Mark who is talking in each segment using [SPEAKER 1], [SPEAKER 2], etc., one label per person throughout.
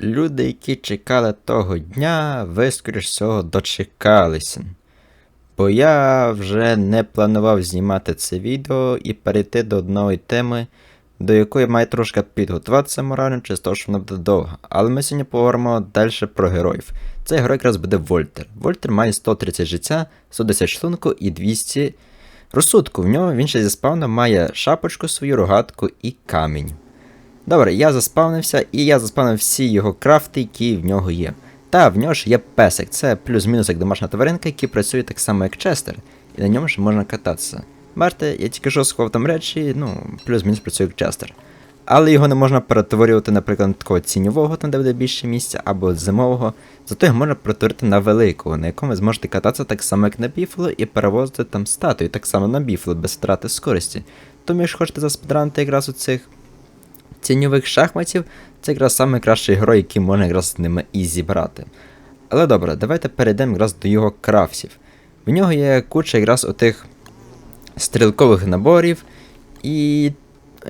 [SPEAKER 1] Люди, які чекали того дня, ви, скоріш всього, дочекалися. Бо я вже не планував знімати це відео і перейти до одної теми, до якої маю трошки підготуватися морально, через те, що вона буде довга. Але ми сьогодні поговоримо далі про героїв. Цей герой якраз буде Вольтер. Вольтер має 130 життя, 110 шлунку і 200 розсудку. В нього він ще зі спавна має шапочку свою, рогатку і камінь. Добре, я заспавнився, і я заспавнив всі його крафти, які в нього є. Та в нього ж є песик, це плюс-мінус як домашня тваринка, який працює так само, як Честер, і на ньому ж можна кататися. Бачите, я тільки що сховав там речі, ну, плюс-мінус працює як Честер. Але його не можна перетворювати, наприклад, на такого ціньового, там де буде більше місця, або зимового. Зато його можна перетворити на великого, на якому ви зможете кататися так само, як на біфло, і перевозити там статую, так само на біфло, без втрати скорості. Тому, якщо хочете заспідранити якраз у цих тіньових шахматів, це якраз найкращий герой, який можна якраз з ними і зібрати. Але добре, давайте перейдемо якраз до його крафтів. В нього є куча якраз отих стрілкових наборів і.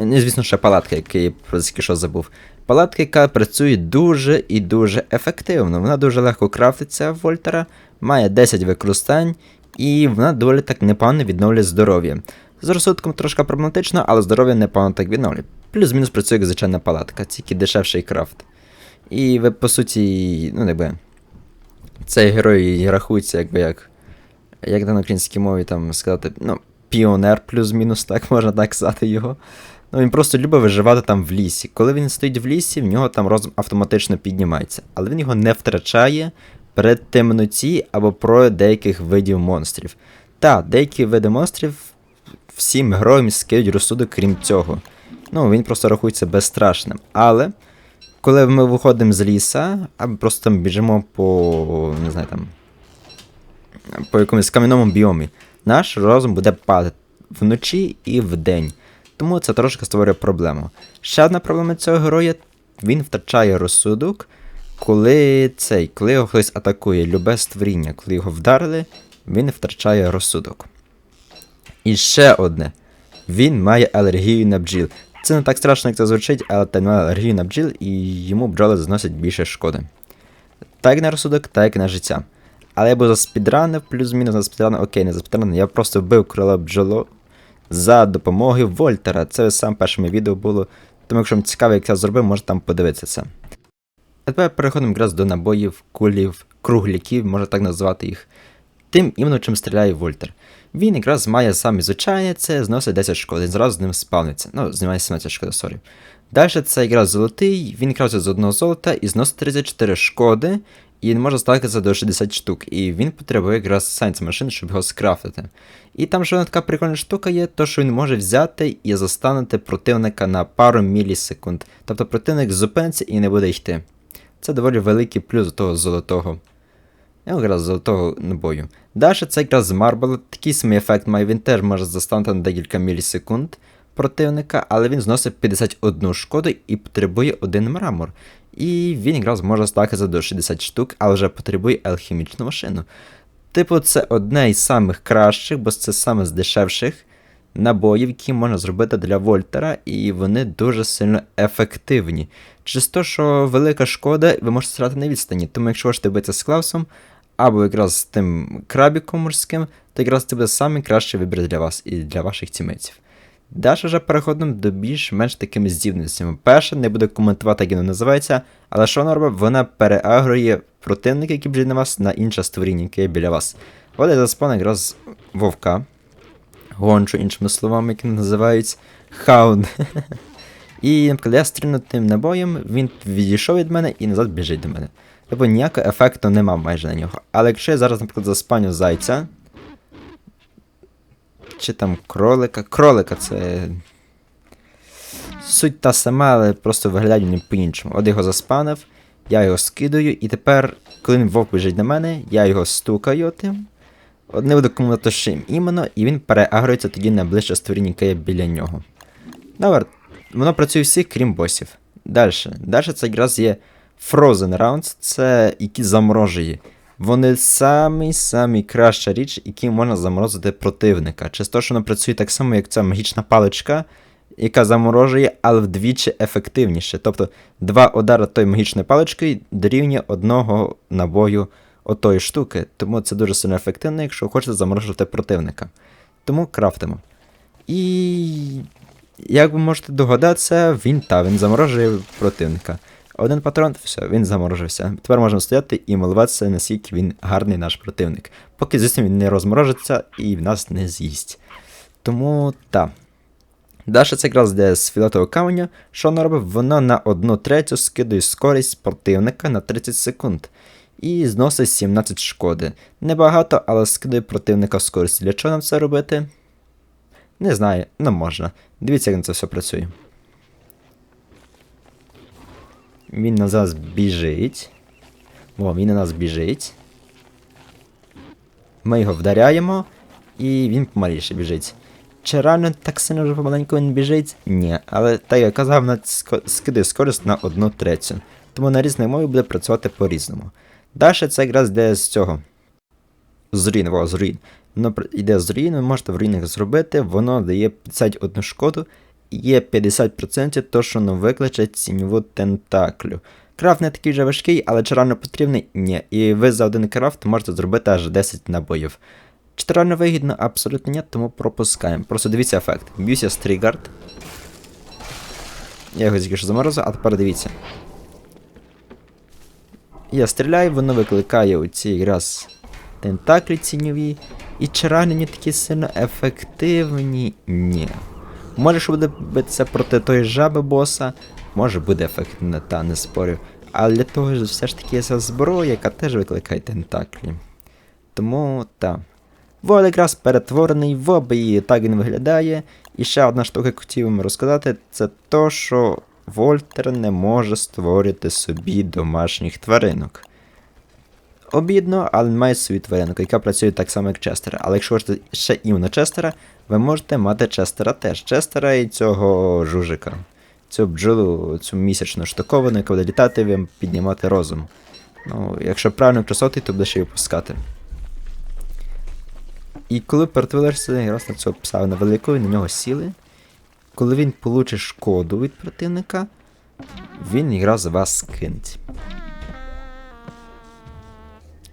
[SPEAKER 1] Ну, звісно, ще палатка, яку я про що забув. Палатка, яка працює дуже і дуже ефективно. Вона дуже легко крафтиться в Вольтера, має 10 використань, і вона доволі так непогано відновлює здоров'я. З розсудком трошки проблематично, але здоров'я непогано так відновлює. Плюс-мінус працює як звичайна палатка, тільки дешевший крафт. І ви, по суті, ну якби. Цей герой рахується, якби як. Як на українській мові там сказати, ну, піонер плюс-мінус, так можна так сказати його. Ну, він просто любить виживати там в лісі. Коли він стоїть в лісі, в нього там розум автоматично піднімається, але він його не втрачає при темноті або про деяких видів монстрів. Та, деякі види монстрів всім героям скиють розсудок, крім цього. Ну, він просто рахується безстрашним. Але коли ми виходимо з ліса, або просто там біжимо по. не знаю там. По якомусь кам'яному біомі, наш розум буде падати вночі і вдень. Тому це трошки створює проблему. Ще одна проблема цього героя він втрачає розсудок, коли цей, коли його хтось атакує, любе створіння, коли його вдарили, він втрачає розсудок. І ще одне. Він має алергію на бджіл. Це не так страшно, як це звучить, але він має алергію на бджіл і йому бджоли заносять більше шкоди. Так на розсудок, так і на життя. Але я був заспідранив, плюс-мінус заспідранив, окей, не заспідранив, я просто вбив крила бджоло за допомогою Вольтера. Це перше моє відео було. Тому якщо вам цікаво, як я зробив, можете там подивитися це. А тепер переходимо якраз до набоїв, кулів, кругляків, можна так назвати їх. Тим іменно чим стріляє Вольтер. Він якраз має саме звичайне, це зносить 10 шкоди, зразу з ним спавниться. Ну, знімає 17 шкоди, сорі. Далі це якраз золотий, він крафтить з одного золота і зносить 34 шкоди, і він може стакатися до 60 штук. І він потребує якраз сайнс машин, щоб його скрафтити. І там ще одна така прикольна штука є, то що він може взяти і застанути противника на пару мілісекунд. Тобто противник зупиниться і не буде йти. Це доволі великий плюс до того золотого. Якраз золотого набою. Далі це якраз з Марбл, такий самий ефект має, він теж може застанути на декілька мілісекунд противника, але він зносить 51 шкоду і потребує один мрамор. І він якраз може стакатися до 60 штук, але вже потребує алхімічну машину. Типу, це одне із самих кращих, бо це саме з дешевших набоїв, які можна зробити для Вольтера, і вони дуже сильно ефективні. Через те, що велика шкода, ви можете стріляти на відстані. Тому якщо хочете битися з Клаусом, або якраз з тим крабіком морським, то якраз це буде найкращий вибір для вас і для ваших тімейців. Далі вже переходимо до більш-менш такими здібностями. Перше, не буду коментувати, як воно називається, але що вона робить? Вона переагрує противника, які біля вас, на інше створіння, яке є біля вас. От я заспав якраз вовка. Гончу, іншими словами, які називають хаун. І, наприклад, я стрільну тим набоєм, він відійшов від мене і назад біжить до мене. Тобто ніякого ефекту нема майже на нього. Але якщо я зараз, наприклад, заспаню зайця. Чи там кролика. Кролика це. Суть та сама, але просто виглядає по-іншому. От його заспанив, я його скидаю, і тепер, коли він вовк біжить на мене, я його стукаю тим. От не буду чим іменно, і він переагрується тоді на ближче створіння, яке є біля нього. Добре, воно працює всіх, крім босів. Далі. Далі це якраз є Frozen Rounds, це які заморожує. Вони самі самі краща річ, які можна заморозити противника. Через те, що воно працює так само, як ця магічна паличка, яка заморожує, але вдвічі ефективніше. Тобто два удари тої магічної палички дорівнює одного набою отої штуки. Тому це дуже сильно ефективно, якщо хочете заморожувати противника. Тому крафтимо. І як ви можете догадатися, він та він заморожує противника. Один патрон, все, він заморожився. Тепер можемо стояти і милуватися, наскільки він гарний наш противник. Поки, звісно, він не розморожиться і в нас не з'їсть. Тому та. Далі це якраз йде з філатового каменя. Що воно робить? Воно на 1 третю скидує скорість противника на 30 секунд. І зносить 17 шкоди. Небагато, але скидує противника скорість. Для чого нам це робити? Не знаю, не можна. Дивіться, як на це все працює. Він на нас біжить. О, він на нас біжить. Ми його вдаряємо, і він помаліше біжить. Чи реально так сильно вже помаленьку він біжить? Ні, але так я казав, на скидає скорість на одну третю. Тому на різних мові буде працювати по-різному. Далі це якраз йде з цього. З руїн, о, з руїн. Воно йде з руїн, ви можете в руїнах зробити, воно дає 51 шкоду, є 50% то, що воно викличе ціньову тентаклю. Крафт не такий вже важкий, але чи потрібний? Ні. І ви за один крафт можете зробити аж 10 набоїв. Чи це вигідно? Абсолютно ні, тому пропускаємо. Просто дивіться ефект. Б'юся стрігард. Я його тільки що заморозив, а тепер дивіться. Я стріляю, воно викликає оці якраз тентаклі ціньові. І чи реально такі сильно ефективні? Ні. Може, що буде битися проти тої жаби боса, може буде ефективно, та не спорю. Але для того ж все ж таки є ця зброя, яка теж викликає тентаклі. Тому та. Вол якраз перетворений в об, і так він виглядає. І ще одна штука, яку хотів вам розказати, це то, що Вольтер не може створити собі домашніх тваринок. Обідно, але має свою тваринку, яка працює так само, як Честера. Але якщо хочете ще іменно Честера, ви можете мати Честера теж. Честера і цього жужика. Цю бджолу, цю місячну штуковану, яка буде літати, вам піднімати розум. Ну, якщо правильно красоти, то буде ще й випускати. І коли перетворишся якраз на цього пса на велику, на нього сіли, коли він получить шкоду від противника, він якраз вас кинеть.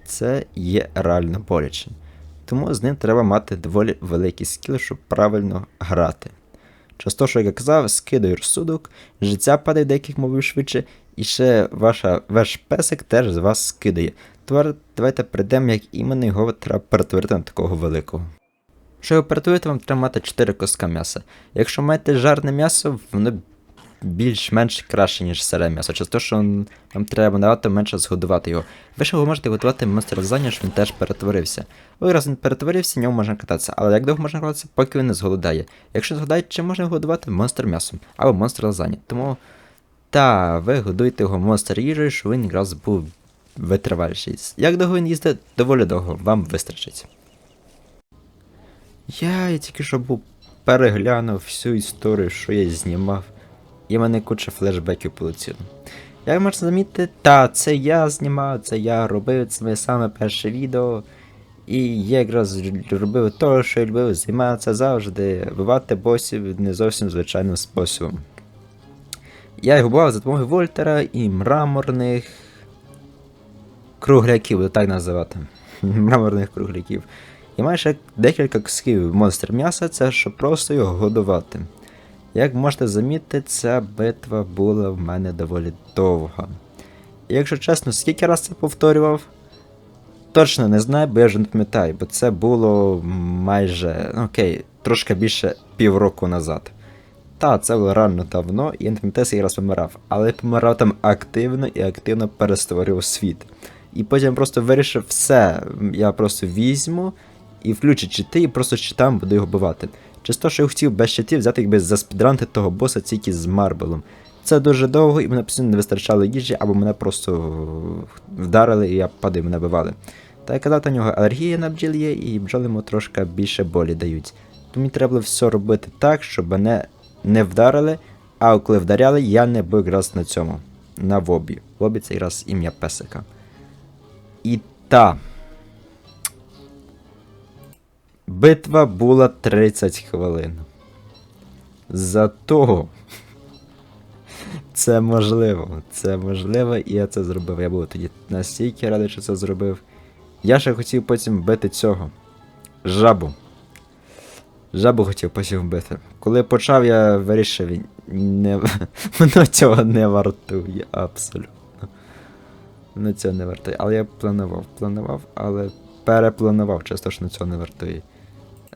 [SPEAKER 1] Це є реально боляче. Тому з ним треба мати доволі великий скіл, щоб правильно грати. Часто, як я казав, скидаю розсудок, життя падає деяких мовів швидше, і ще ваша, ваш песик теж з вас скидає. Тепер давайте прийдемо, як іменно його треба перетворити на такого великого. Щоб його перетворити, вам треба мати 4 куска м'яса. Якщо маєте жарне м'ясо, воно більш-менш краще, ніж сире м'ясо. Через те, що м, вам треба набагато менше згодувати його. Ви ще його можете готувати монстр лазанья, щоб він теж перетворився. Ой, раз він перетворився, ньому можна кататися. Але як довго можна кататися, поки він не зголодає. Якщо згодає, чи можна годувати монстр м'ясом або монстр лазанья. Тому та ви годуєте його монстр їжею, щоб він якраз був витриваліший. Як довго він їздить? Доволі довго, вам вистачить. Я, я тільки що був переглянув всю історію, що я знімав, і в мене куча флешбеків полетіло. Як можна замітити, та, це я знімав, це я робив, це моє саме перше відео. І я якраз робив те, що я любив, займатися завжди, вбивати босів не зовсім звичайним способом. Я його бував за допомогою Вольтера і мраморних кругляків, буду так називати. Мраморних кругляків. І майже декілька кусків монстр м'яса, це щоб просто його годувати. Як можете замітити, ця битва була в мене доволі довга. І якщо чесно, скільки раз це повторював, точно не знаю, бо я вже не пам'ятаю, бо це було майже, ну, окей, трошки більше півроку назад. Та, це було реально давно, і я не пам'ятаю, скільки раз помирав, але я помирав там активно і активно перестворював світ. І потім просто вирішив все, я просто візьму і включу чити, і просто з читами буду його бивати. Те, що я хотів без читів взяти якби заспідранти того боса тільки з марбелом. Це дуже довго, і мене постійно не вистачало їжі, або мене просто вдарили, і я падаю, мене бивали. Та я казав, у нього алергія на бджіл є, і бджоли йому трошки більше болі дають. Тому мені треба було все робити так, щоб мене не вдарили, а коли вдаряли, я не був якраз на цьому. На вобі. Вобі це якраз ім'я песика. І та. Битва була 30 хвилин. Зато це можливо. Це можливо, і я це зробив. Я був тоді настільки радий, що це зробив. Я ще хотів потім вбити цього. Жабу. Жабу хотів потім вбити. Коли почав, я вирішив, не... воно цього не вартує, абсолютно. Воно цього не вартує. Але я планував, планував, але перепланував, часто що на цього не вартує.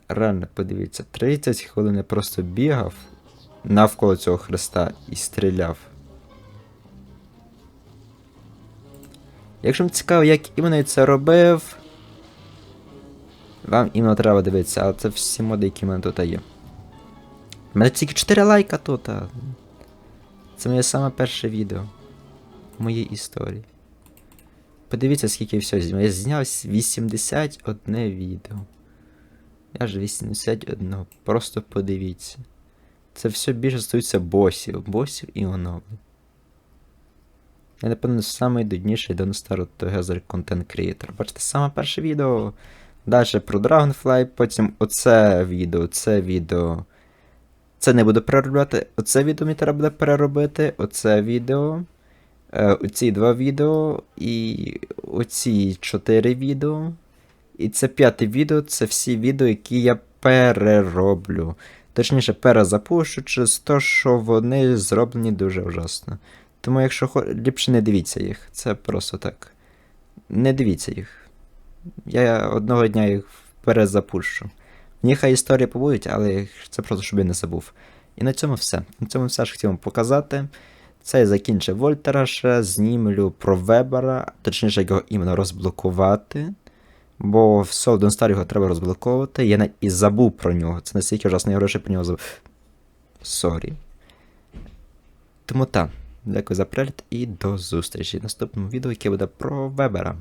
[SPEAKER 1] Реально, подивіться, 30 хвилин я просто бігав навколо цього хреста і стріляв. Якщо вам цікаво, як іменно я це робив, вам іменно треба дивитися, але це всі моди, які в мене тут є. У мене тільки 4 лайка тут. Це моє саме перше відео в моїй історії. Подивіться, скільки я всього знімав. Я зняв 81 відео. Я ж 81. Просто подивіться. Це все більше стосується босів, босів і оновлень. Я, напевно, самий дудніший до Together Content Creator. Бачите, саме перше відео. Далі про Dragonfly, потім оце відео, це відео. Це не буду переробляти. Оце відео мені треба буде переробити. Оце відео. Е, оці два відео. І оці чотири відео. І це п'яте відео, це всі відео, які я перероблю. Точніше, перезапущу через те, що вони зроблені дуже ужасно. Тому, якщо хо... ліпше не дивіться їх, це просто так. Не дивіться їх. Я одного дня їх перезапущу. Мені хай історії побудуть, але це просто щоб я не забув. І на цьому все. На цьому все що хотів вам показати. Це я закінчив Вольтера знімлю про Вебера, точніше як його іменно розблокувати. Бо все, один стар його треба розблоковувати. Я навіть і забув про нього. Це настільки ужасно, я гроші про нього забув. Сорі. Тому так, дякую за перегляд і до зустрічі в наступному відео, яке буде про Вебера.